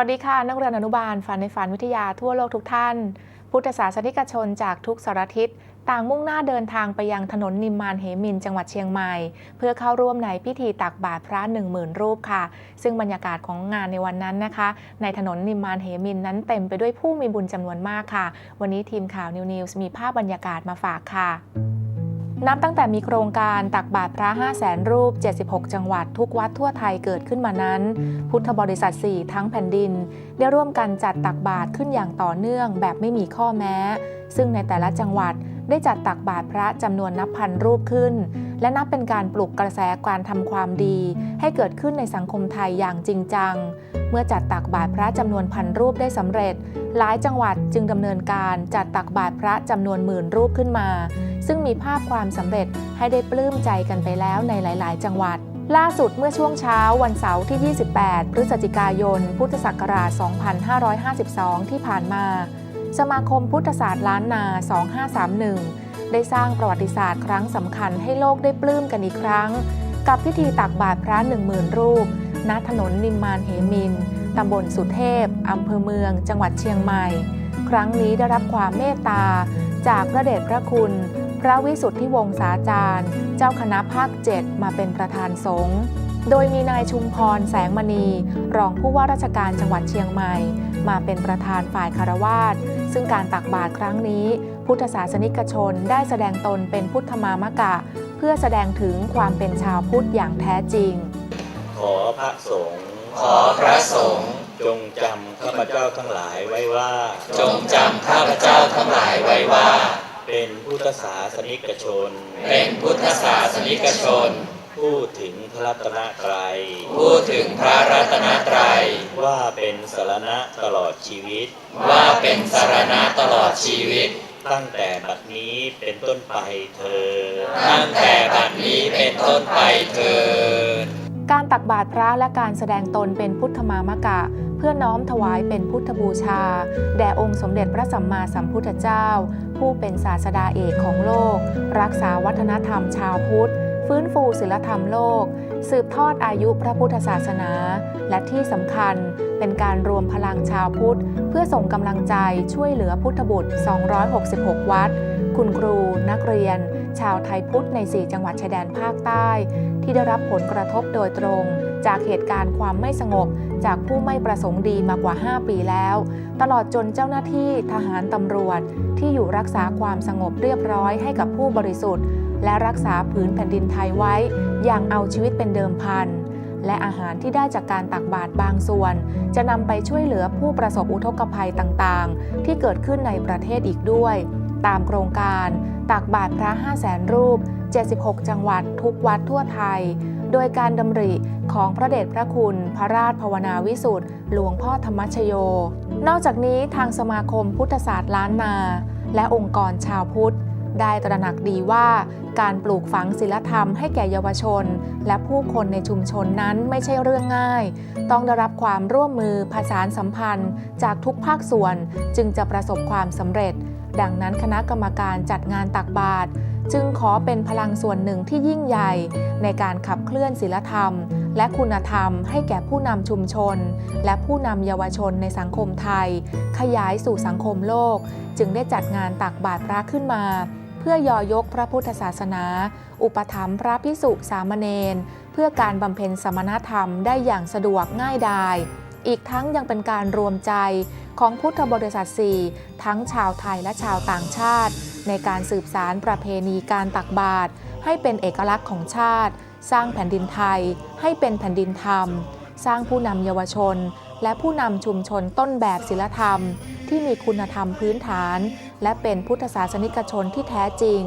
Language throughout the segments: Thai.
สวัสดีค่ะ นักเรียนอนุบาลฝันในฝันวิทยาทั่วโลกทุกท่าน พุทธศาสนิกชนจากทุกสารทิศต่างมุ่งหน้าเดินทางไปยังถนนนิมมานเหมินจังหวัดเชียงใหม่ เพื่อเข้าร่วมในพิธีตักบาตรพระ10,000 รูปค่ะ ซึ่งบรรยากาศของงานในวันนั้นนะคะ ในถนนนิมมานเหมินนั้นเต็มไปด้วยผู้มีบุญจำนวนมากค่ะ วันนี้ทีมข่าวนิวนิวส์มีภาพบรรยากาศมาฝากค่ะ นับตั้งแต่มีโครงการตักบาตรพระ5 0 0แสนรูป 76 จังหวัดทุกวัดทั่วไทยเกิดขึ้นมานั้น พุทธบริษัท 4 ทั้งแผ่นดิน ได้ร่วมกันจัดตักบาตรขึ้นอย่างต่อเนื่องแบบไม่มีข้อแม้ ซึ่งในแต่ละจังหวัด ได้จัดตักบาตรพระจำนวนนับพันรูปขึ้น และนับเป็นการปลุกกระแสการทำความดี ให้เกิดขึ้นในสังคมไทยอย่างจริงจัง เมื่อจัดตักบาตรพระจำนวนพันรูปได้สำเร็จ หลายจังหวัดจึงดำเนินการจัดตักบาตรพระจำนวนหมื่นรูปขึ้นมา ซึ่งมีภาพความสำเร็จให้ได้ปลื้มใจกันไปแล้วในหลาย ๆ จังหวัดล่าสุดเมื่อช่วงเช้าวันเสาร์ที่ 28 พฤศจิกายน พุทธศักราช 2552 ที่ผ่านมา สมาคมพุทธศาสตร์ล้านนา 2531 ได้สร้างประวัติศาสตร์ครั้งสำคัญให้โลกได้ปลื้มกันอีกครั้ง กับพิธีตักบาตรพระ10,000รูป ณ ถนนนิมมานเหมิน ตำบลสุเทพ อำเภอเมือง จังหวัดเชียงใหม่ ครั้งนี้ได้รับความเมตตา จากพระเดชพระคุณ พระวิสุทธิวงศาจารย์ เจ้าคณะภาค7มาเป็นประธานสงฆ์โดยมีนายชุมพรแสงมณี รองผู้ว่าราชการจังหวัดเชียงใหม่ มาเป็นประธานฝ่ายคารวาส ซึ่งการตักบาตรครั้งนี้ พุทธศาสนิกชนได้แสดงตนเป็นพุทธมามกะ เพื่อแสดงถึงความเป็นชาวพุทธอย่างแท้จริง ขอพระสงฆ์ขอพระสงฆ์จงจำข้าพเจ้าทั้งหลายไว้ว่า จงจำข้าพเจ้าทั้งหลายไว้ว่า เป็นพุทธศาสนิกชน เป็นพุทธศาสนิกชน พูดถึงพระรัตนตรัย พูดถึงพระรัตนตรัย ว่าเป็นสารณะตลอดชีวิต ว่าเป็นสารณะตลอดชีวิต ตั้งแต่บัดนี้เป็นต้นไปเธอญตั้งแต่บัดนี้เป็นต้นไปเถิดการตักบาตรพระและการแสดงตนเป็นพุทธมามกะ เพื่อน้อมถวายเป็นพุทธบูชา แด่องค์สมเด็จพระสัมมาสัมพุทธเจ้า ผู้เป็นศาสดาเอกของโลก รักษาวัฒนธรรมชาวพุทธ ฟื้นฟูศิลธรรมโลก สืบทอดอายุพระพุทธศาสนา และที่สำคัญเป็นการรวมพลังชาวพุทธ เพื่อส่งกำลังใจช่วยเหลือพุทธบุตร 266 วัด คุณครู นักเรียน ชาวไทยพุทธใน 4 จังหวัดชายแดนภาคใต้ ที่ได้รับผลกระทบโดยตรง จากเหตุการณ์ความไม่สงบ จากผู้ไม่ประสงค์ดีมากว่า 5 ปีแล้ว ตลอดจนเจ้าหน้าที่ทหารตำรวจ ที่อยู่รักษาความสงบเรียบร้อยให้กับผู้บริสุทธิ์ และรักษาผืนแผ่นดินไทยไว้อย่างเอาชีวิตเป็นเดิมพัน และอาหารที่ได้จากการตักบาตรบางส่วน จะนำไปช่วยเหลือผู้ประสบอุทกภัยต่างๆ ที่เกิดขึ้นในประเทศอีกด้วย ตามโครงการตักบาตรพระ5 0 0แสนรูป 76 จังหวัดทุกวัดทั่วไทย โดยการดำริของพระเดชพระคุณ พระราชภาวนาวิสุทธ์หลวงพ่อธรรมชโย นอกจากนี้ทางสมาคมพุทธศาสตร์ล้านนา และองค์กรชาวพุทธ ได้ตระหนักดีว่าการปลูกฝังศีลธรรมให้แก่เยาวชน และผู้คนในชุมชนนั้นไม่ใช่เรื่องง่าย ต้องได้รับความร่วมมือผสานสัมพันธ์ จากทุกภาคส่วนจึงจะประสบความสำเร็จ ดังนั้นคณะกรรมการจัดงานตักบาตร จึงขอเป็นพลังส่วนหนึ่งที่ยิ่งใหญ่ในการขับเคลื่อนศีลธรรม และคุณธรรมให้แก่ผู้นำชุมชน และผู้นำเยาวชนในสังคมไทย ขยายสู่สังคมโลก จึงได้จัดงานตักบาตรพระขึ้นมา เพื่อยอยกพระพุทธศาสนา อุปถัมภ์พระพิสุสามเณรเพื่อการบำเพ็ญสมณธรรมได้อย่างสะดวกง่ายดายอีกทั้งยังเป็นการรวมใจของพุทธบริษัทสี่ทั้งชาวไทยและชาวต่างชาติ ในการสืบสารประเพณีการตักบาตรให้เป็นเอกลักษณ์ของชาติ สร้างแผ่นดินไทย ให้เป็นแผ่นดินธรรม สร้างผู้นำเยาวชน และผู้นำชุมชนต้นแบบศิลธรรม ที่มีคุณธรรมพื้นฐาน และเป็นพุทธศาสนิกชนที่แท้จริง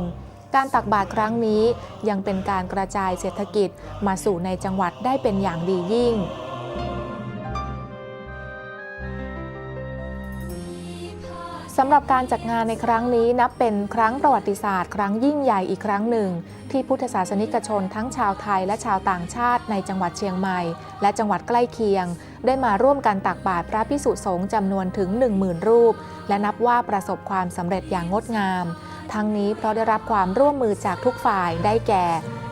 การตักบาตรครั้งนี้ยังเป็นการกระจายเศรษฐกิจมาสู่ในจังหวัดได้เป็นอย่างดียิ่ง สำหรับการจัดงานในครั้งนี้นับเป็นครั้งประวัติศาสตร์ ครั้งยิ่งใหญ่อีกครั้งหนึ่ง ที่พุทธศาสนิกชนทั้งชาวไทยและชาวต่างชาติในจังหวัดเชียงใหม่ และจังหวัดใกล้เคียง ได้มาร่วมกันตักบาตรพระพิสุสงฆ์จำนวนถึง 10,000 รูป และนับว่าประสบความสำเร็จอย่างงดงาม ทั้งนี้เพราะได้รับความร่วมมือจากทุกฝ่ายได้แก่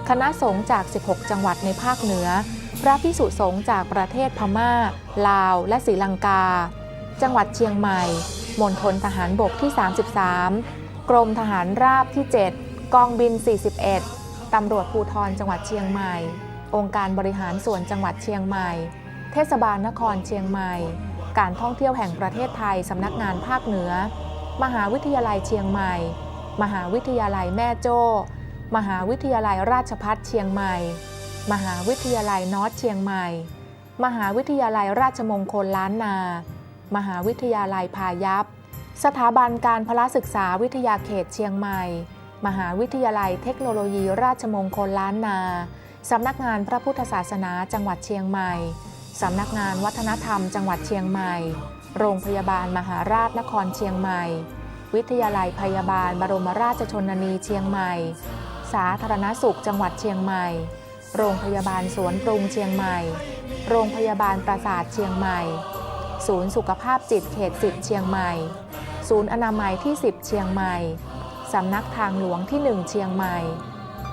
คณะสงฆ์จาก 16 จังหวัดในภาคเหนือ พระพิสุสงฆ์จากประเทศพม่า ลาว และศรีลังกา จังหวัดเชียงใหม่ มณฑลทหารบกที่ 33 กรมทหารราบที่ 7 กองบิน 41 ตำรวจภูธรจังหวัดเชียงใหม่ องค์การบริหารส่วนจังหวัดเชียงใหม่ เทศบาลนครเชียงใหม่ การท่องเที่ยวแห่งประเทศไทยสำนักงานภาคเหนือ มหาวิทยาลัยเชียงใหม่ มหาวิทยาลัยแม่โจ้มหาวิทยาลัยราชพัฒเชียงใหม่ มหาวิทยาลัยนอร์ทเชียงใหม่ มหาวิทยาลัยราชมงคลล้านนา มหาวิทยาลัยพายัพ สถาบันการพละศึกษาวิทยาเขตเชียงใหม่ มหาวิทยาลัยเทคโนโลยีราชมงคลล้านนา สำนักงานพระพุทธศาสนาจังหวัดเชียงใหม่ สำนักงานวัฒนธรรมจังหวัดเชียงใหม่ โรงพยาบาลมหาราชนครเชียงใหม่ วิทยาลัยพยาบาลบรมราชชนนีเชียงใหม่ สาธารณสุขจังหวัดเชียงใหม่ โรงพยาบาลสวนปรุงเชียงใหม่ โรงพยาบาลปราสาทเชียงใหม่ ศูนย์สุขภาพจิตเขต 10 เชียงใหม่ ศูนย์อนามัยที่ 10 เชียงใหม่ สำนักทางหลวงที่ 1 เชียงใหม่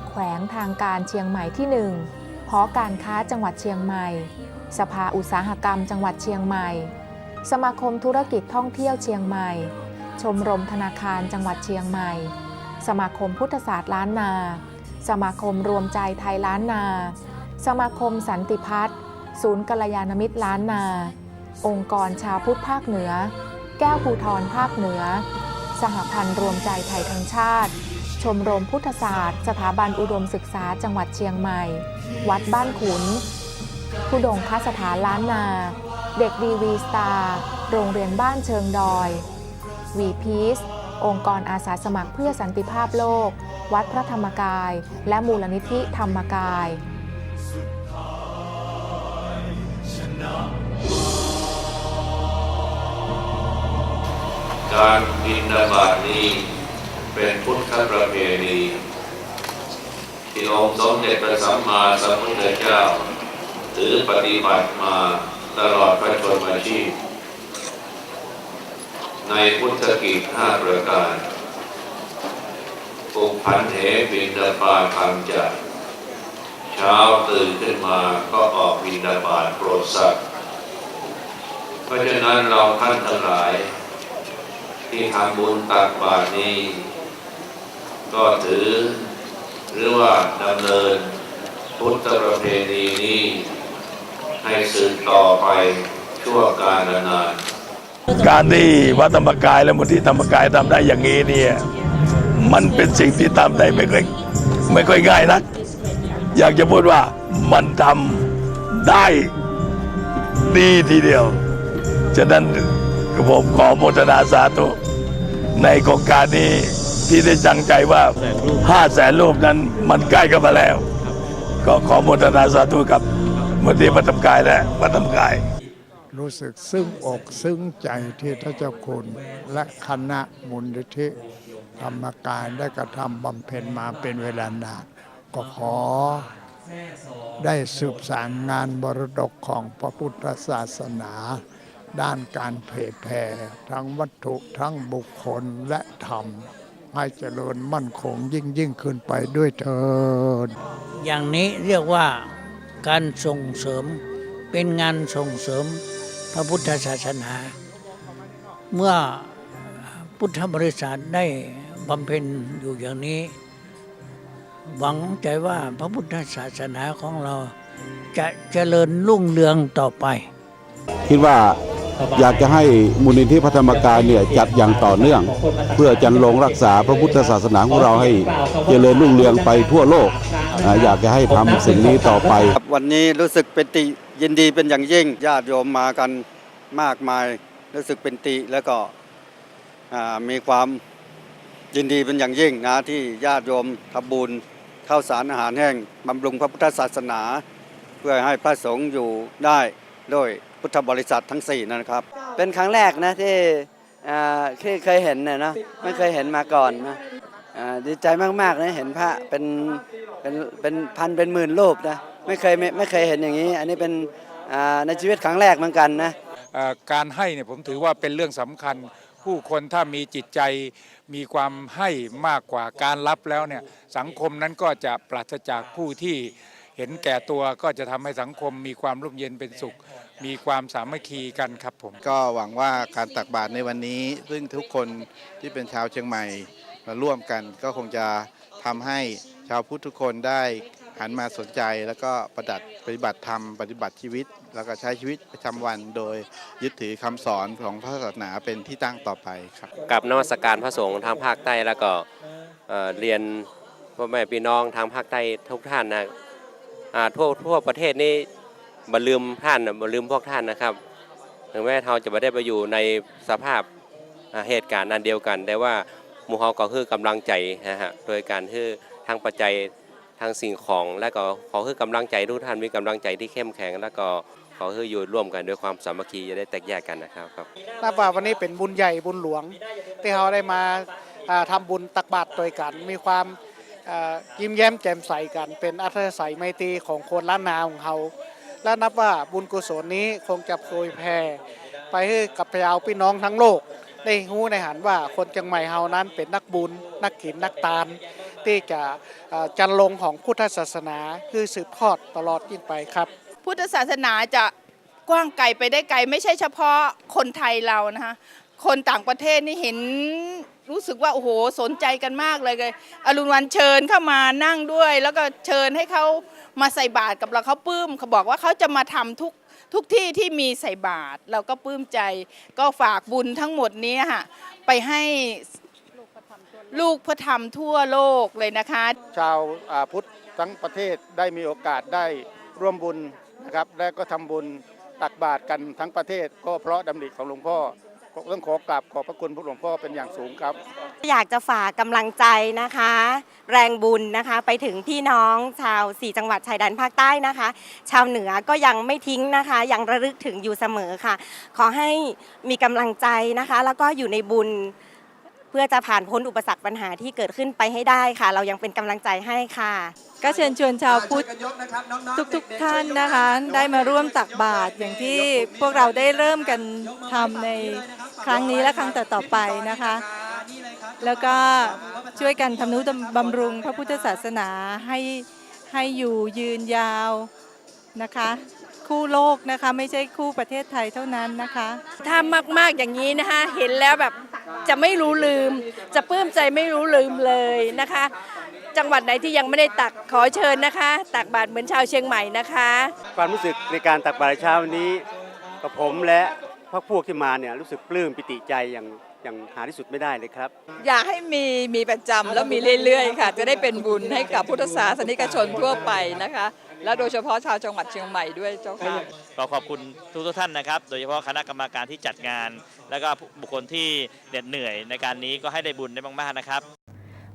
แขวงทางการเชียงใหม่ที่ 1 หอการค้าจังหวัดเชียงใหม่ สภาอุตสาหกรรมจังหวัดเชียงใหม่ สมาคมธุรกิจท่องเที่ยวเชียงใหม่ ชมรมธนาคารจังหวัดเชียงใหม่ สมาคมพุทธศาสตร์ล้านนา สมาคมรวมใจไทยล้านนา สมาคมสันติพัฒน์ศูนย์กัลยาณมิตรล้านนา องค์กรชาวพุทธภาคเหนือ แก้วภูทรภาคเหนือ สหพันธ์รวมใจไทยทั้งชาติ ชมรมพุทธศาสตร์ สถาบันอุดมศึกษาจังหวัดเชียงใหม่ วัดบ้านขุนผู้ดงคสถานล้านนา เด็กดีวีสตาร์โรงเรียนบ้านเชิงดอยวีพีซองค์กรอาสาสมัครเพื่อสันติภาพโลก วัดพระธรรมกาย และมูลนิธิธรรมกาย การบินดาบาตนี้เป็นพุทธประเพณีที่องค์สมเด็จพระสัมมาสัมพุทธเจ้า ถือปฏิบัติมาตลอดพระชนมาชีพ ในพุทธกิจห้าประการปุกพันเหบินดาบาตคำจัดเช้าตื่นขึ้นมาก็ออกบินดาบาตโปรดสัตว์เพราะฉะนั้นเราท่านทั้งหลาย ที่ทำบุญตักบาตรนี้ ก็ถือ หรือว่าดำเนิน พุทธประเพณีนี้ ให้สืบต่อไปชั่วกาลนานการที่วัดธรรมกายและมูลที่ธรรมกายทำได้อย่างนี้เนี่ยมันเป็นสิ่งที่ทำได้ไม่ค่อยไม่ค่อยง่ายนัก อยากจะพูดว่ามันทำได้ดีทีเดียว ฉะนั้นผมขอโมทนาสาธุ ในโครงการนี้ที่ได้จังใจว่าห้าแสนรูปนั้นมันใกล้กันมาแล้ว ก็ขอโมทนาสาธุกับมูลที่วัดธรรมกายและวัดธรรมกาย รู้สึกซึ้งอกซึ้งใจที่พระเจ้าคุณ และคณะมูลนิธิธรรมกายได้กระทำบำเพ็ญมาเป็นเวลานานก็ขอได้สืบสานงานบรดกของพระพุทธศาสนา ด้านการเผยแผ่ทั้งวัตถุทั้งบุคคลและธรรม ให้เจริญมั่นคงยิ่งยิ่งขึ้นไปด้วยเถิดอย่างนี้เรียกว่าการส่งเสริมเป็นงานส่งเสริมพระพุทธศาสนา เมื่อพุทธบริษัทได้บำเพ็ญอยู่อย่างนี้ หวังใจว่าพระพุทธศาสนาของเราจะเจริญรุ่งเรืองต่อไป คิดว่า อยากจะให้มูลนิธิพัฒนกายเนี่ยจัดอย่างต่อเนื่อง เพื่อจันลงรักษาพระพุทธศาสนาของเราให้เจริญรุ่งเรืองไปทั่วโลกอ่าอยากจะให้ทำสิ่งนี้ต่อไปครับวันนี้รู้สึกเป็นติยินดีเป็นอย่างยิ่งญาติโยมมากันมากมาย รู้สึกเป็นติแล้วก็อ่ามีความยินดีเป็นอย่างยิ่งนะที่ญาติโยมทำบุญข้าวสารอาหารแห้งบำรุงพระพุทธศาสนา เพื่อให้พระสงฆ์อยู่ได้ด้วย พุทธบริษัททั้งสี่นะครับ เป็นครั้งแรกนะที่ที่เคยเห็นเนี่ยนาะไม่เคยเห็นมาก่อนนะดีใจมากๆนะเห็นพระเป็นเป็นเป็นพันเป็นหมื่นรูปนะไม่เคยไม่ไม่เคยเห็นอย่างนี้ อันนี้เป็นในชีวิตครั้งแรกเหมือนกันนะการให้เนี่ยผมถือว่าเป็นเรื่องสำคัญ ผู้คนถ้ามีจิตใจมีความให้มากกว่าการรับแล้วเนี่ยสังคมนั้นก็จะปราศจากผู้ที่เห็นแก่ตัวก็จะทำให้สังคมมีความร่มเย็นเป็นสุข มีความสามัคคีกันครับผม ก็หวังว่าการตักบาตรในวันนี้ ซึ่งทุกคนที่เป็นชาวเชียงใหม่มาร่วมกัน ก็คงจะทำให้ชาวพุทธทุกคนได้หันมาสนใจแล้วก็ประดับปฏิบัติธรรมปฏิบัติชีวิต แล้วก็ใช้ชีวิตประจำวันโดยยึดถือคำสอนของพระศาสนาเป็นที่ตั้งต่อไปครับกับนมัสการพระสงฆ์ทางภาคใต้แล้วก็เอ่อเรียนพ่อแม่พี่น้องทางภาคใต้ทุกท่านนะอ่าทั่วทั่วประเทศนี้ บ่ลืมท่านนะบ่ลืมพวกท่านนะครับ ถึงแม้เราจะไม่ได้ไปอยู่ในสภาพเหตุการณ์นั้นเดียวกัน แต่ว่าหมู่เฮาก็คือกำลังใจนะฮะโดยการคือทางปัจจัยทางสิ่งของและก็ขอคือกำลังใจทุกท่านมีกำลังใจที่เข้มแข็ง แล้วก็ขอคืออยู่ร่วมกันด้วยความสามัคคีจะได้แตกแยกกันนะครับครับนับว่าวันนี้เป็นบุญใหญ่บุญหลวง ที่เราได้มาทำาบุญตักบาตรด้วกัน มีความยิ้มแย้มแจ่มใสกัน เป็นอัธยาศัยไมตรีของคนล้านนาของเรา และนับว่าบุญกุศลนี้คงจะโผยแผ่ไปให้กับพี่น้องพี่น้องทั้งโลก ได้รู้ในหันว่าคนเชียงใหม่เฮานั้นเป็นนักบุญ นักขินนักตานที่จะจันลงของพุทธศาสนาคือสืบทอดตลอดยิ่งไปครับ พุทธศาสนาจะกว้างไกลไปได้ไกล ไม่ใช่เฉพาะคนไทยเรานะคะคนต่างประเทศนี่เห็น รู้สึกว่าโอ้โหสนใจกันมากเลยเลยอรุณวันเชิญเข้ามานั่งด้วย แล้วก็เชิญให้เขามาใส่บาตรกับเราเขาปลื้มเขาบอกว่าเขาจะมาทำทุกทุกที่ที่มีใส่บาตรเราก็ปลื้มใจ ก็ฝากบุญทั้งหมดนี้ค่ะไปให้ลูกพระธรรมทั่วโลกเลยนะคะ ชาวอ่าพุทธทั้งประเทศได้มีโอกาสได้ร่วมบุญนะครับและก็ทำบุญตักบาตรกันทั้งประเทศก็เพราะดำริของหลวงพ่อ ต้องขอกราบขอบพระคุณพระหลวงพ่อเป็นอย่างสูงครับ อยากจะฝากกำลังใจนะคะ แรงบุญนะคะไปถึงพี่น้องชาวสี่จังหวัดชายแดนภาคใต้นะคะ ชาวเหนือก็ยังไม่ทิ้งนะคะ ยังระลึกถึงอยู่เสมอค่ะ ขอให้มีกำลังใจนะคะ แล้วก็อยู่ในบุญเพื่อจะผ่านพ้นอุปสรรคปัญหาที่เกิดขึ้นไปให้ได้ค่ะ เรายังเป็นกำลังใจให้ค่ะ ก็เชิญชวนชาวพุทธทุกๆท่านนะคะ ได้มาร่วมตักบาตรอย่างที่พวกเราได้เริ่มกันทำใน ครั้งนี้และครั้งต่อๆไปนะคะ แล้วก็ช่วยกันทำนุบำรุงพระพุทธศาสนาให้ให้อยู่ยืนยาวนะคะ คู่โลกนะคะไม่ใช่คู่ประเทศไทยเท่านั้นนะคะถ้ามากๆอย่างนี้นะคะเห็นแล้วแบบจะไม่รู้ลืม จะปลื้มใจไม่รู้ลืมเลยนะคะ จังหวัดไหนที่ยังไม่ได้ตักขอเชิญนะคะ ตักบาตรเหมือนชาวเชียงใหม่นะคะ ความรู้สึกในการตักบาตรเช้าวันนี้กับผมและ พวกพวกที่มาเนี่ยรู้สึกปลื้มปิติใจอย่างอย่างหาที่สุดไม่ได้เลยครับ อยากให้มีมีประจำแล้วมีเรื่อยๆค่ะ จะได้เป็นบุญให้กับพุทธศาสนิกชนทั่วไปนะคะ และโดยเฉพาะชาวจังหวัดเชียงใหม่ด้วยเจ้าค่ะ ก็ขอบคุณทุกทุกๆท่านนะครับ โดยเฉพาะคณะกรรมการที่จัดงาน แล้วก็บุคคลที่เหน็ดเหนื่อยในการนี้ก็ให้ได้บุญได้มากๆนะครับ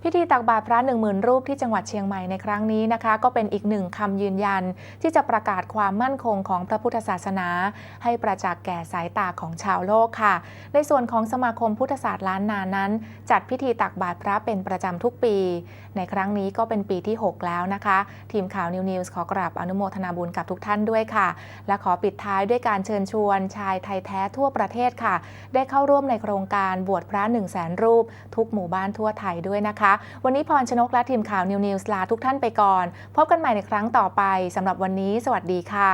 พิธีตักบาตรพระ1 0,000รูปที่จังหวัดเชียงใหม่ในครั้งนี้นะคะ ก็เป็นอีกหนึ่งคำยืนยัน ที่จะประกาศความมั่นคงของพระพุทธศาสนา ให้ประจักษ์แก่สายตาของชาวโลกค่ะ ในส่วนของสมาคมพุทธศาสตร์ล้านนานั้น จัดพิธีตักบาตรพระเป็นประจำทุกปี ในครั้งนี้ก็เป็นปีที่ 6 แล้วนะคะ ทีมข่าวนิวนิวส์ขอกราบอนุโมทนาบุญกับทุกท่านด้วยค่ะ และขอปิดท้ายด้วยการเชิญชวน ชายไทยแท้ทั่วประเทศค่ะ ได้เข้าร่วมในโครงการบวชพระ1 0 0 0 0แสนรูป ทุกหมู่บ้านทั่วไทยด้วยนะคะวันนี้พรชนกและทีมข่าวนิวนิวส์ลาทุกท่านไปก่อน พบกันใหม่ในครั้งต่อไปสำหรับวันนี้ สวัสดีค่ะ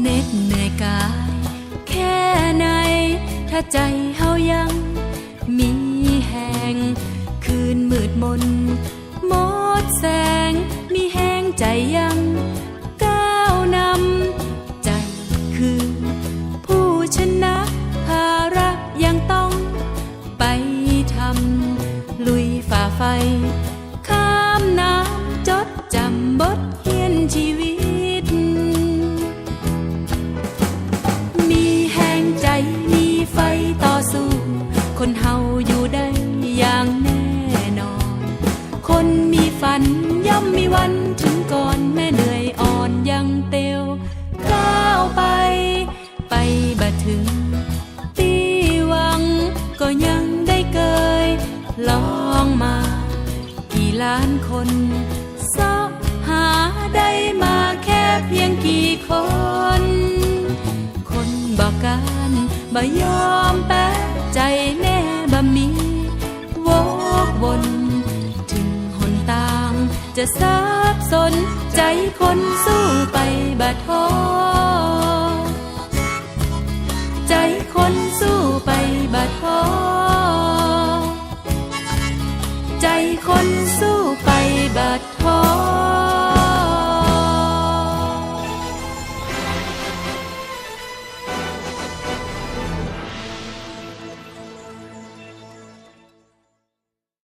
เหน็ดเหนื่อยกายแค่ไหน ถ้าใจเฮายัง มีแหงคืนมืดมนหมดแสง มีแหงใจยัง ฝันย่อมมีวันถึงก่อนแม่เหนื่อยอ่อนยังเตียวก้าวไป ไปบัดถึง ตีวัง ก็ยังได้เกยลองมา กี่ล้านคนสอบหาได้มาแค่เพียงกี่คน คนบอกการบ่ยอมแป้ใจแน่บ่มีวกวน จะสาบสนใจคนสู้ไปบาดท้อใจคนสู้ไปบาดท้อใจคนสู้ไปบาด